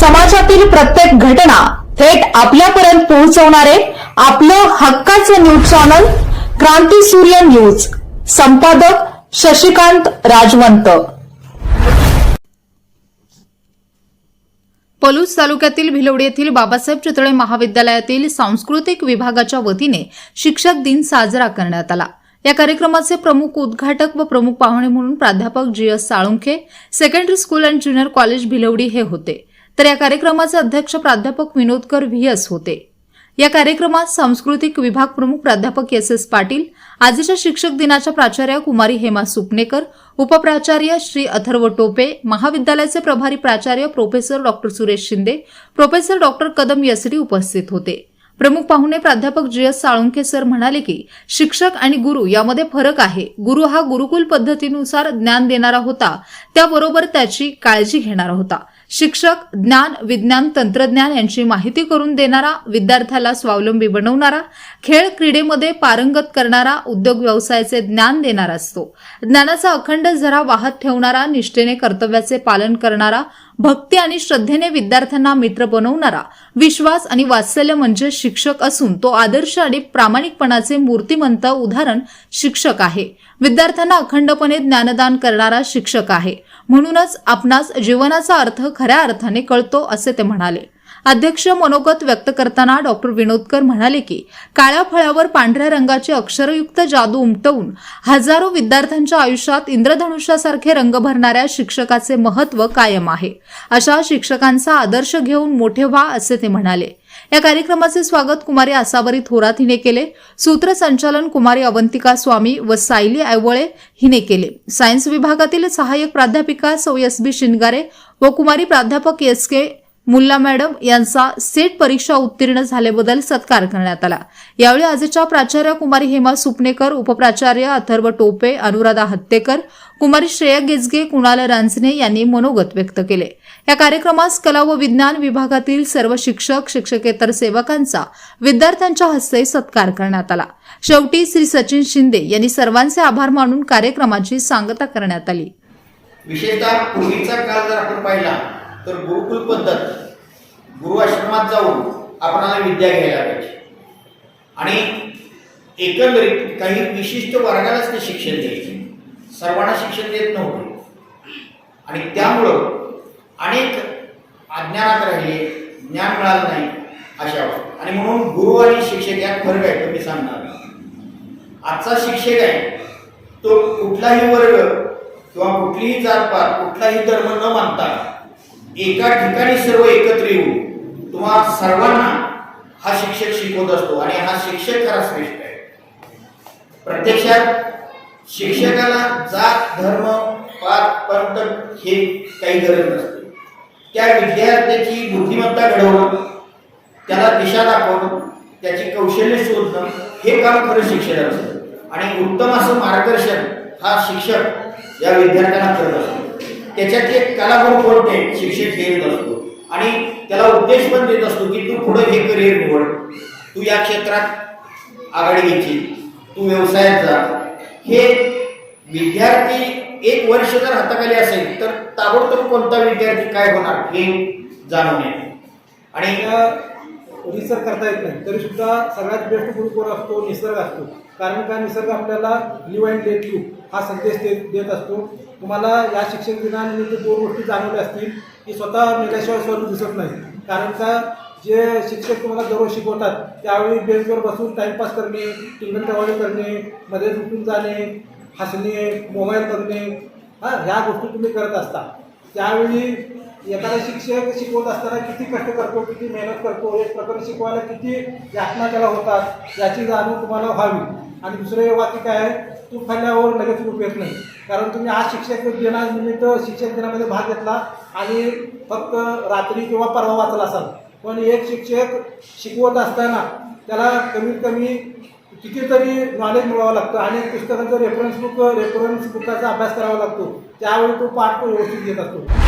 समाजातील प्रत्येक घटना थेट आपल्यापर्यंत पोहोचवणारे आपलं हक्काचं न्यूज चॅनल क्रांती सूर्य न्यूज. संपादक शशिकांत राजवंत. पलूस तालुक्यातील भिलवडी येथील बाबासाहेब चितळे महाविद्यालयातील सांस्कृतिक विभागाच्या वतीने शिक्षक दिन साजरा करण्यात आला. या कार्यक्रमाचे प्रमुख उद्घाटक व प्रमुख पाहुणे म्हणून प्राध्यापक G S Salunkhe secondary school and junior college Bhilwadi हे होते. तर या कार्यक्रमाचे अध्यक्ष प्राध्यापक विनोदकर व्ही एस होते. या कार्यक्रमात सांस्कृतिक विभाग प्रमुख प्राध्यापक एस एस पाटील आजच्या शिक्षक दिनाच्या प्राचार्य कुमारी हेमा सुपनेकर उपप्राचार्य श्री अथर्व टोपे महाविद्यालयाचे प्रभारी प्राचार्य professor doctor Suresh Shinde professor doctor Kadam S D उपस्थित होते. प्रमुख पाहुणे प्राध्यापक जी एस साळुंखे सर म्हणाले की शिक्षक आणि गुरु यामध्ये फरक आहे. गुरु हा गुरुकुल पद्धतीनुसार ज्ञान देणारा होता. त्याबरोबर त्याची काळजी घेणारा होता. शिक्षक ज्ञान विज्ञान तंत्रज्ञान यांची माहिती करून देणारा विद्यार्थ्याला स्वावलंबी बनवणारा खेळ क्रीडेमध्ये पारंगत करणारा उद्योग व्यवसायाचे ज्ञान देणारा असतो. ज्ञानाचा अखंड झरा वाहत ठेवणारा निष्ठेने कर्तव्याचे पालन करणारा भक्ती आणि श्रद्धेने विद्यार्थ्यांना मित्र बनवणारा विश्वास आणि वात्सल्य म्हणजे शिक्षक असून तो आदर्श आणि प्रामाणिकपणाचे मूर्तिमंत उदाहरण शिक्षक आहे. विद्यार्थ्यांना अखंडपणे ज्ञानदान करणारा शिक्षक आहे. म्हणूनच आपणास जीवनाचा अर्थ खऱ्या अर्थाने कळतो असे ते म्हणाले. अध्यक्ष मनोगत व्यक्त करताना डॉक्टर विनोदकर म्हणाले की काळ्या फळावर पांढऱ्या रंगाचे अक्षरयुक्त जादू उमटवून हजारो विद्यार्थ्यांच्या आयुष्यात इंद्रधनुष्यासारखे रंग भरणाऱ्या शिक्षकाचे महत्त्व कायम आहे. अशा शिक्षकांचा आदर्श घेऊन मोठे व्हा असे ते म्हणाले. या कार्यक्रमाचे स्वागत कुमारी आसावरी थोरात हिने केले. सूत्रसंचालन कुमारी अवंतिका स्वामी व सायली ऐवळे हिने केले. सायन्स विभागातील सहाय्यक प्राध्यापिका सौ एस बी शिनगारे व कुमारी प्राध्यापक एस के मुल्ला मॅडम यांचा सेट परीक्षा उत्तीर्ण झाल्याबद्दल सत्कार करण्यात आला. यावेळी आजच्या प्राचार्य कुमारी हेमा सुपणेकर उपप्राचार्य अथर्व टोपे अनुराधा हत्तेकर कुमारी श्रेया गेजगे कुणाल रांजने यांनी मनोगत व्यक्त केले. या कार्यक्रमास कला व विज्ञान विभागातील सर्व शिक्षक शिक्षकेतर सेवकांचा विद्यार्थ्यांच्या हस्ते सत्कार करण्यात आला. शेवटी श्री सचिन शिंदे यांनी सर्वांचे आभार मानून कार्यक्रमाची सांगता करण्यात आली. विशेषतः पूर्वीचा काळ जर आपण पाहिला तर गुरुकुल पद्धत गुरु आश्रमात जाऊन आपणाला विद्या घ्यायला पाहिजे. आणि एकंदरीत काही विशिष्ट वर्गालाच ते शिक्षण द्यायचे. सर्वांना शिक्षण देत नव्हते. आणि त्यामुळं अनेक अज्ञानात राहिले ज्ञान मिळालं नाही अशा आणि म्हणून गुरु आणि शिक्षक यात फरक आहे तुम्ही सांगणार. आजचा शिक्षक आहे तो कुठलाही वर्ग किंवा कुठलीही जातपात कुठलाही धर्म न मानता एका ठिकाणी सर्व एकत्र येऊन तुम्हा सर्वांना हा शिक्षक शिकवत असतो आणि हा शिक्षक खरा श्रेष्ठ आहे. प्रत्यक्षात शिक्षकाला जात धर्म पात पंत हे काही गरज नसते. त्या विद्यार्थ्याची बुद्धिमत्ता घडवणं त्याला दिशा दाखवणं त्याची कौशल्य शोधणं हे काम खरं शिक्षण असतं आणि उत्तम असं मार्गदर्शन हा शिक्षक या विद्यार्थ्यांना करत असतो. त्याच्यात एक कलागुण कोणते? शिक्षक घेत असतो. आणि त्याला उद्देश पण देत असतो की तू पुढे हे करिअर निवड. तू या क्षेत्रात आघाडी घ्यायची. तू व्यवसायात जा. हे विद्यार्थी एक वर्ष जर हाताखाली असेल तर ताबडतोब कोणता विद्यार्थी काय होणार हे जाणून येईल. आणि रिसर्च करता येत नाही. तरी सुद्धा सगळ्यात बेस्ट गुरु कोण असतो निसर्ग असतो. कारण का निसर्ग आपल्याला लिव अँड लेट यू हा संदेश देत देत असतो. तुम्हाला या शिक्षक दिनानिमित्त दोन गोष्टी जाणवल्या असतील. की स्वतः मेल्याशिवाय स्वरूप दिसत नाही. कारण का जे शिक्षक तुम्हाला दररोज शिकवतात त्यावेळी बेंचवर बसून टाइमपास करणे टिंगण टवाळी करणे मध्ये उठून जाणे हसणे मोबाईल करणे हा ह्या गोष्टी तुम्ही करत असता. त्यावेळी एखादा शिक्षक शिकवत असताना किती कष्ट करतो किती मेहनत करतो एक प्रकरण शिकवायला किती यातना त्याला होतात याची जाणीव तुम्हाला व्हावी. आणि दुसरे वाक्य काय आहे? तू खाल्ल्यावर लगेच रूप येत नाही. कारण तुम्ही आज शिक्षक दिनानिमित्त शिक्षक दिनामध्ये भाग घेतला आणि फक्त रात्री किंवा परवा वाचला असाल. पण एक शिक्षक शिकवत असताना त्याला कमीत कमी कितीतरी नॉलेज मिळवावं लागतं आणि पुस्तकांचं रेफरन्स बुक रेफरन्स बुकाचा अभ्यास करावा लागतो. त्यावेळी तो पाठ व्यवस्थित घेत असतो.